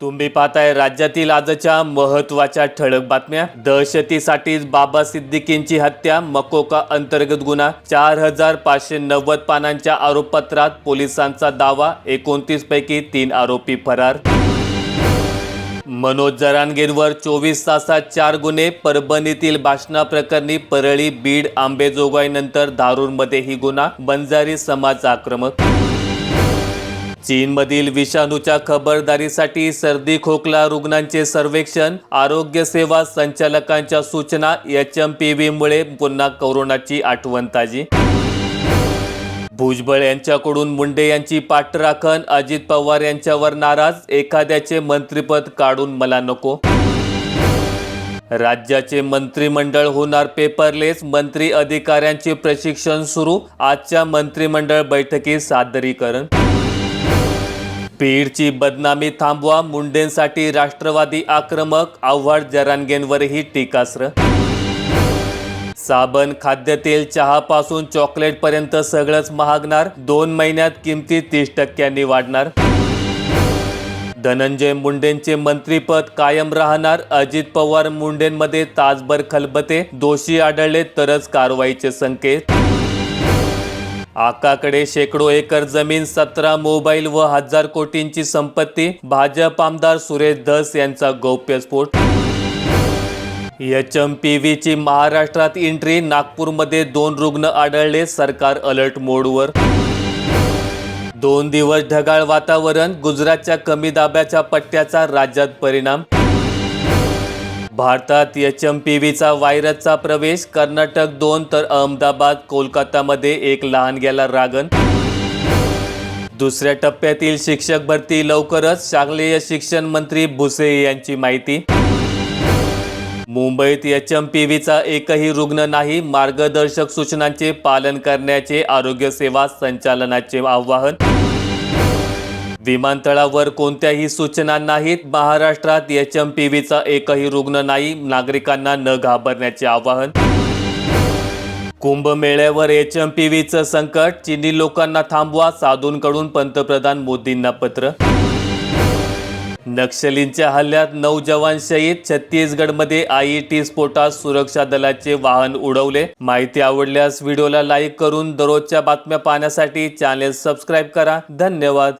तुम्ही पाहताय राज्यातील आजच्या महत्त्वाच्या ठळक बातम्या. दहशतीसाठीच बाबा सिद्दीकींची हत्या मकोका अंतर्गत गुन्हा. चार हजार पाचशे नव्वद पानांच्या आरोपपत्रात पोलिसांचा दावा एकोणतीस पैकी तीन आरोपी फरार. मनोज जरांगेंवर चोवीस तासात चार गुन्हे परभणीतील भाषणाप्रकरणी परळी बीड आंबेजोगाईनंतर धारूरमध्येही गुन्हा बंजारी समाज आक्रमक. चीनमधील विषाणूच्या खबरदारीसाठी सर्दी खोकला रुग्णांचे सर्वेक्षण आरोग्य सेवा संचालकांच्या सूचना एच एम पी व्हीमुळे पुन्हा कोरोनाची आठवण ताजी. भुजबळ यांच्याकडून मुंडे यांची पाठराखण अजित पवार यांच्यावर नाराज एखाद्याचे मंत्रिपद काढून मला नको. राज्याचे मंत्रिमंडळ होणार पेपरलेस मंत्री अधिकाऱ्यांचे प्रशिक्षण सुरू आजच्या मंत्रिमंडळ बैठकीत सादरीकरण. बीडची बदनामी थांबवा मुंडेंसाठी राष्ट्रवादी आक्रमक आव्हाड जरांगेंवरही टीकास्त्र. साबण खाद्यतेल चहापासून चॉकलेटपर्यंत सगळंच महागणार दोन महिन्यात किमती तीस टक्क्यांनी वाढणार. धनंजय मुंडेंचे मंत्रीपद कायम राहणार अजित पवार मुंडेंमध्ये तासभर खलबते दोषी आढळले तरच कारवाईचे संकेत. आकाकडे शेकडो एकर जमीन सतरा मोबाईल व हजार कोटींची संपत्ती भाजप आमदार सुरेश धस यांचा गौप्यस्फोट एच एम पी व्हीची महाराष्ट्रात एंट्री नागपूरमध्ये दोन रुग्ण आढळले सरकार अलर्ट मोडवर. दोन दिवस ढगाळ वातावरण गुजरातच्या कमी दाब्याच्या पट्ट्याचा राज्यात परिणाम. भारतात एच एम पी व्हीचा व्हायरसचा प्रवेश कर्नाटक दोन तर अहमदाबाद कोलकातामध्ये एक लहान गेला रागन दुसऱ्या टप्प्यातील शिक्षक भरती लवकरच शालेय शिक्षण मंत्री भुसे यांची माहिती. मुंबईत एच एम पी व्हीचा एकही रुग्ण नाही मार्गदर्शक सूचनांचे पालन करण्याचे आरोग्य सेवा संचालनाचे आवाहन. विमानतळावर कोणत्याही सूचना नाहीत. महाराष्ट्रात एच एम पी व्हीचा एकही रुग्ण नाही. नागरिकांना न घाबरण्याचे आवाहन. कुंभमेळ्यावर एच एम पी व्हीचं संकट. चिनी लोकांना थांबवा साधूंकडून पंतप्रधान मोदींना पत्र. नक्षलींच्या हल्ल्यात नऊ जवान शहीद. छत्तीसगडमध्ये आयईटी स्फोटात सुरक्षा दलाचे वाहन उडवले. माहिती आवडल्यास व्हिडिओला लाईक करून दररोजच्या बातम्या पाहण्यासाठी चॅनेल सबस्क्राईब करा. धन्यवाद.